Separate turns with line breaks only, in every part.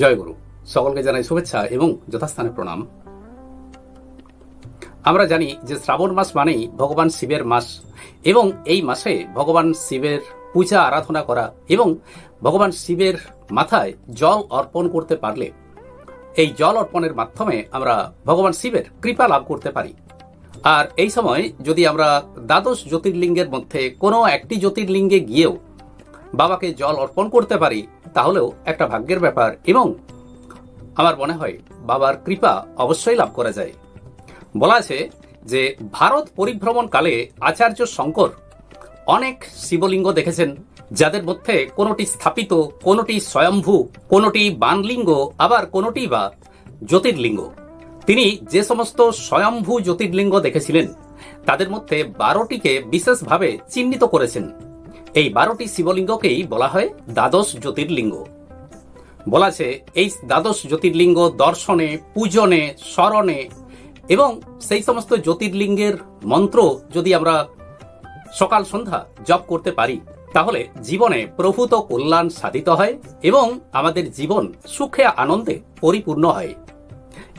জয় গুরু সকলকে জানাই শুভেচ্ছা এবং যথাস্থানে প্রণাম। আমরা জানি যে শ্রাবণ মাস মানেই ভগবান শিবের মাস এবং এই মাসে ভগবান শিবের পূজা, আরাধনা করা এবং ভগবান শিবের মাথায় জল অর্পণ করতে পারলে, এই জল অর্পণের মাধ্যমে আমরা ভগবান শিবের কৃপা লাভ করতে পারি। আর এই সময় যদি আমরা দ্বাদশ জ্যোতির্লিঙ্গের মধ্যে কোনো একটি জ্যোতির্লিঙ্গে গিয়েও বাবাকে জল অর্পণ করতে পারি তাহলেও একটা ভাগ্যের ব্যাপার এবং আমার মনে হয় বাবার কৃপা অবশ্যই লাভ করা যায়। বলা আছে যে ভারত পরিভ্রমণকালে আচার্য শঙ্কর অনেক শিবলিঙ্গ দেখেছেন, যাদের মধ্যে কোনোটি স্থাপিত, কোনোটি স্বয়ম্ভু, কোনোটি বানলিঙ্গ, আবার কোনোটি বা জ্যোতির্লিঙ্গ। তিনি যে সমস্ত স্বয়ম্ভু জ্যোতির্লিঙ্গ দেখেছিলেন, তাদের মধ্যে বারোটিকে বিশেষভাবে চিহ্নিত করেছেন। এই বারোটি শিবলিঙ্গকেই বলা হয় দ্বাদশ জ্যোতির্লিঙ্গ। বলা আছে, এই দ্বাদশ জ্যোতির্লিঙ্গ দর্শনে, পূজনে, স্মরণে এবং সেই সমস্ত জ্যোতির্লিঙ্গের মন্ত্র যদি আমরা সকাল সন্ধ্যা জপ করতে পারি, তাহলে জীবনে প্রভূত কল্যাণ সাধিত হয় এবং আমাদের জীবন সুখে আনন্দে পরিপূর্ণ হয়।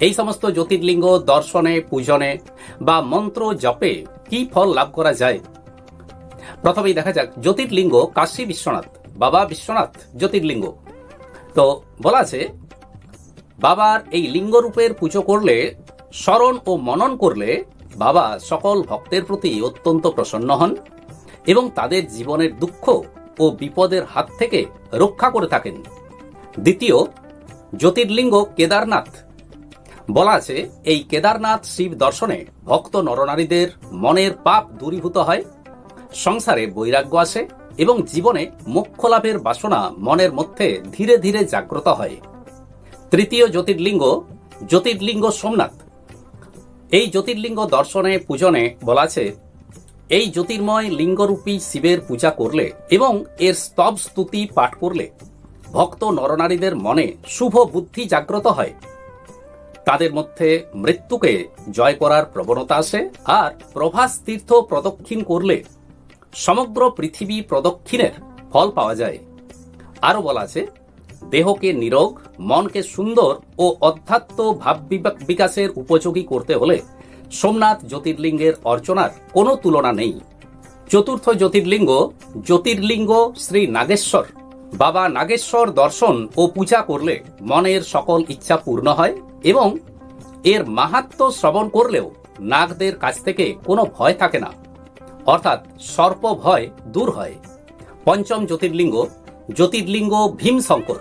এই সমস্ত জ্যোতির্লিঙ্গ দর্শনে, পূজনে বা মন্ত্র জপে কি ফল লাভ করা যায়? প্রথমেই দেখা যাক জ্যোতির্লিঙ্গ কাশী বিশ্বনাথ, বাবা বিশ্বনাথ জ্যোতির্লিঙ্গ। তো বলা আছে, বাবার এই লিঙ্গরূপের পুজো করলে, স্মরণ ও মনন করলে বাবা সকল ভক্তের প্রতি অত্যন্ত প্রসন্ন হন এবং তাদের জীবনের দুঃখ ও বিপদের হাত থেকে রক্ষা করে থাকেন। দ্বিতীয়, জ্যোতির্লিঙ্গ কেদারনাথ। বলা আছে, এই কেদারনাথ শিব দর্শনে ভক্ত নরনারীদের মনের পাপ দূরীভূত হয়। সংসারে বৈরাগ্য আসে এবং জীবনে মোক্ষ লাভের বাসনা মনের মধ্যে ধীরে ধীরে জাগ্রত হয়। তৃতীয় জ্যোতির্লিঙ্গ জ্যোতির্লিঙ্গ সোমনাথ। এই জ্যোতির্লিঙ্গ দর্শনে, পূজনে বলা আছে, এই জ্যোতির্ময় লিঙ্গরূপী শিবের পূজা করলে এবং এর স্তব স্তুতি পাঠ করলে ভক্ত নরনারীদের মনে শুভ বুদ্ধি জাগ্রত হয়। তাদের মধ্যে মৃত্যুকে জয় করার প্রবণতা আসে আর প্রভাস তীর্থ প্রদক্ষিণ করলে সমগ্র পৃথিবী প্রদক্ষিণের ফল পাওয়া যায়। আরও বলা আছে, দেহকে নিরোগ, মনকে সুন্দর ও অধ্যাত্ম ভাব বিকাশের উপযোগী করতে হলে সোমনাথ জ্যোতির্লিঙ্গের অর্চনার কোনো তুলনা নেই। চতুর্থ জ্যোতির্লিঙ্গ জ্যোতির্লিঙ্গ শ্রী নাগেশ্বর। বাবা নাগেশ্বর দর্শন ও পূজা করলে মনের সকল ইচ্ছা পূর্ণ হয় এবং এর মাহাত্ম শ্রবণ করলেও নাগদের কাছ থেকে কোনো ভয় থাকে না। অর্থাৎ সর্প ভয় দূর হয়। পঞ্চম জ্যোতির্লিঙ্গ জ্যোতির্লিঙ্গ ভীমশঙ্কর।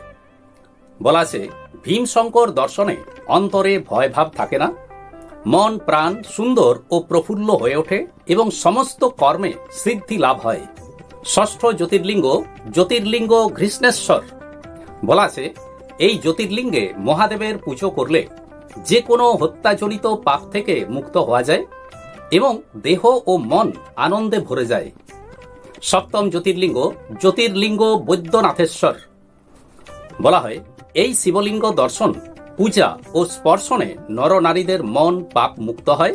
বলা আছে, ভীমশঙ্কর দর্শনে অন্তরে ভয় ভাব থাকে না। মন, প্রাণ সুন্দর ও প্রফুল্ল হয়ে ওঠে এবং সমস্ত কর্মে সিদ্ধি লাভ হয়। ষষ্ঠ জ্যোতির্লিঙ্গ জ্যোতির্লিঙ্গ ঘৃষ্ণেশ্বর। বলা আছে, এই জ্যোতির্লিঙ্গে মহাদেবের পুজো করলে যে কোনো হত্যাজনিত পাপ থেকে মুক্ত হওয়া যায়। এবং দেহ ও মন আনন্দে ভরে যায়। সপ্তম জ্যোতির্লিঙ্গ জ্যোতির্লিঙ্গ বৈদ্যনাথেশ্বর। বলা হয়, এই শিবলিঙ্গ দর্শন, পূজা ও স্পর্শনে নরনারীদের মন পাপ মুক্ত হয়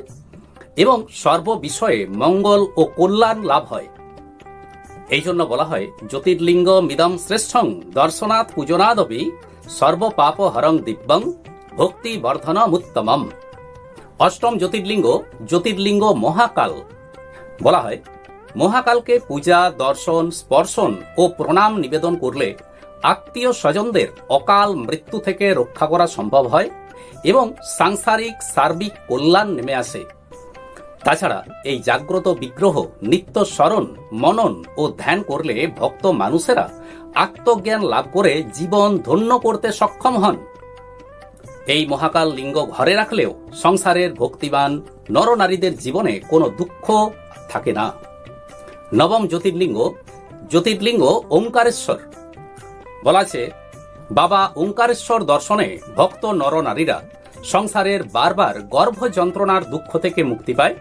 এবং সর্ব বিষয়ে মঙ্গল ও কল্যাণ লাভ হয়। এই জন্য বলা হয়, জ্যোতির্লিঙ্গ মিদম শ্রেষ্ঠং দর্শনাথ পূজনাদপি সর্বপাপ হরং দিব্যং ভক্তি বর্ধনমুত্তমম অষ্টম জ্যোতির্লিঙ্গ জ্যোতির্লিঙ্গ মহাকাল। বলা হয়, মহাকালকে পূজা, দর্শন, স্পর্শন ও প্রণাম নিবেদন করলে আত্মীয় স্বজনদের অকাল মৃত্যু থেকে রক্ষা করা সম্ভব হয় এবং সাংসারিক, সার্বিক কল্যাণ নেমে আসে। তাছাড়া এই জাগ্রত বিগ্রহ নিত্য স্মরণ, মনন ও ধ্যান করলে ভক্ত মানুষেরা আত্মজ্ঞান লাভ করে জীবন ধন্য করতে সক্ষম হন। এই মহাকাল লিঙ্গ ঘরে রাখলেও সংসারের ভক্তিবান নরনারীদের জীবনে কোনো দুঃখ থাকে না। নবম জ্যোতির্লিঙ্গ জ্যোতির্লিঙ্গ ওঙ্কারেশ্বর বলা আছে বাবা ওঙ্কারেশ্বর দর্শনে ভক্ত নরনারীরা সংসারের বারবার গর্ভ যন্ত্রণার দুঃখ থেকে মুক্তি পায়।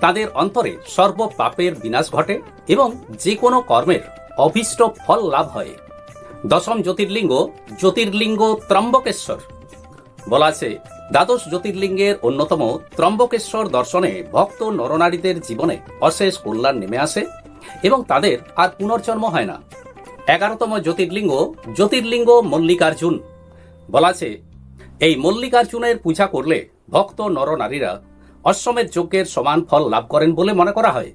তাদের অন্তরে সর্ব পাপের বিনাশ ঘটে এবং যে কোনো কর্মের অভীষ্ট ফল লাভ হয়। দশম জ্যোতির্লিঙ্গ জ্যোতির্লিঙ্গ ত্রম্বকেশ্বর বলা আছে, দ্বাদশ জ্যোতির্লিঙ্গের অন্যতম ত্রম্বকেশ্বর দর্শনে ভক্ত নরনারীদের জীবনে অশেষ কল্যাণ নেমে আসে এবং তাদের আর পুনর্জন্ম হয় না। এগারোতম জ্যোতির্লিঙ্গ জ্যোতির্লিঙ্গ মল্লিকার্জুন। বলা আছে, এই মল্লিকার্জুনের পূজা করলে ভক্ত নরনারীরা অশ্বমেধ যজ্ঞের সমান ফল লাভ করেন বলে মনে করা হয়।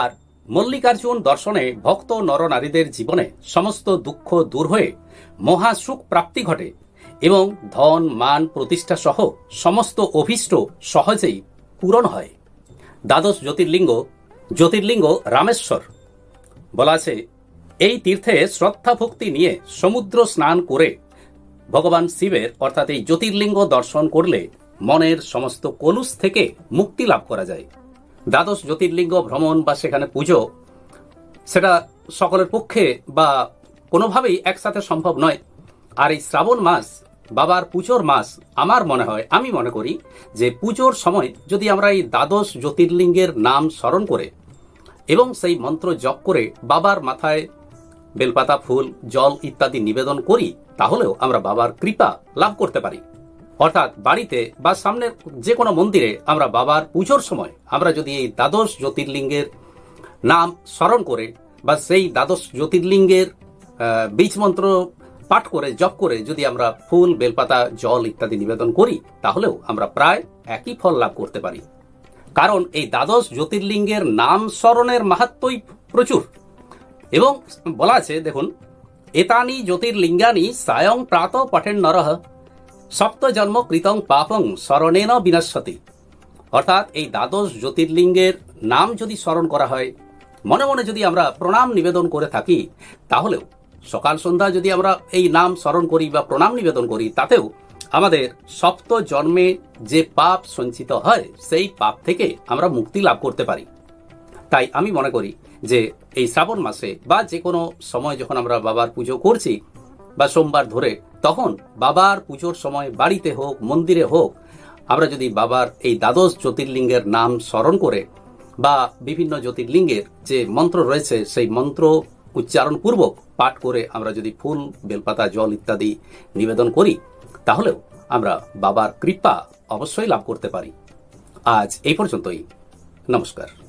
আর মল্লিকার্জুন দর্শনে ভক্ত নরনারীদের জীবনে সমস্ত দুঃখ দূর হয়ে মহাসুখ প্রাপ্তি ঘটে। এবং ধন, মান, প্রতিষ্ঠা সহ সমস্ত অভীষ্ট সহজেই পূরণ হয়। দ্বাদশ জ্যোতির্লিঙ্গ জ্যোতির্লিঙ্গ রামেশ্বর। বলা আছে, এই তীর্থে শ্রদ্ধা ভক্তি নিয়ে সমুদ্র স্নান করে ভগবান শিবের, অর্থাৎ এই জ্যোতির্লিঙ্গ দর্শন করলে মনের সমস্ত কলুষ থেকে মুক্তি লাভ করা যায়। দ্বাদশ জ্যোতির্লিঙ্গ ভ্রমণ বা সেখানে পুজো, সেটা সকলের পক্ষে বা কোনোভাবেই একসাথে সম্ভব নয়। আর এই শ্রাবণ মাস বাবার পুজোর মাস আমার মনে হয়, আমি মনে করি যে পুজোর সময় যদি আমরা এই দ্বাদশ জ্যোতির্লিঙ্গের নাম স্মরণ করে এবং সেই মন্ত্র জপ করে বাবার মাথায় বেলপাতা, ফুল, জল ইত্যাদি নিবেদন করি, তাহলেও আমরা বাবার কৃপা লাভ করতে পারি। অর্থাৎ বাড়িতে বা সামনের যে কোনো মন্দিরে আমরা বাবার পুজোর সময় আমরা যদি এই দ্বাদশ জ্যোতির্লিঙ্গের নাম স্মরণ করে বা সেই দ্বাদশ জ্যোতির্লিঙ্গের বীজ মন্ত্র পাঠ করে, জপ করে যদি আমরা ফুল, বেলপাতা, জল ইত্যাদি নিবেদন করি, তাহলেও আমরা প্রায় একই ফল লাভ করতে পারি। কারণ এই দ্বাদশ জ্যোতির্লিঙ্গের নাম স্মরণের মাহাত্মই প্রচুর। এবং বলা আছে, দেখুন, এতানি জ্যোতির্লিঙ্গানি সায়ং প্রাত পঠেন নরহ সপ্ত জন্ম কৃতং পাপং স্মরণেন বিনশ্বতি। অর্থাৎ এই দ্বাদশ জ্যোতির্লিঙ্গের নাম যদি স্মরণ করা হয়, মনে মনে যদি আমরা প্রণাম নিবেদন করে থাকি, তাহলেও সকাল সন্ধ্যা যদি আমরা এই নাম স্মরণ করি বা প্রণাম নিবেদন করি, তাতেও আমাদের সপ্ত জন্মে যে পাপ সঞ্চিত হয়, সেই পাপ থেকে আমরা মুক্তি লাভ করতে পারি। তাই আমি মনে করি যে এই শ্রাবণ মাসে বা যে কোনো সময় যখন আমরা বাবার পুজো করছি বা সোমবার ধরে, তখন বাবার পুজোর সময় বাড়িতে হোক, মন্দিরে হোক, আমরা যদি বাবার এই দ্বাদশ জ্যোতির্লিঙ্গের নাম স্মরণ করে বা বিভিন্ন জ্যোতির্লিঙ্গের যে মন্ত্র রয়েছে, সেই মন্ত্র উচ্চারণ পূর্বক পাঠ করে আমরা যদি ফুল, বেলপাতা, জল ইত্যাদি নিবেদন করি, তাহলেও আমরা বাবার কৃপা অবশ্যই লাভ করতে পারি। আজ এই পর্যন্তই। নমস্কার।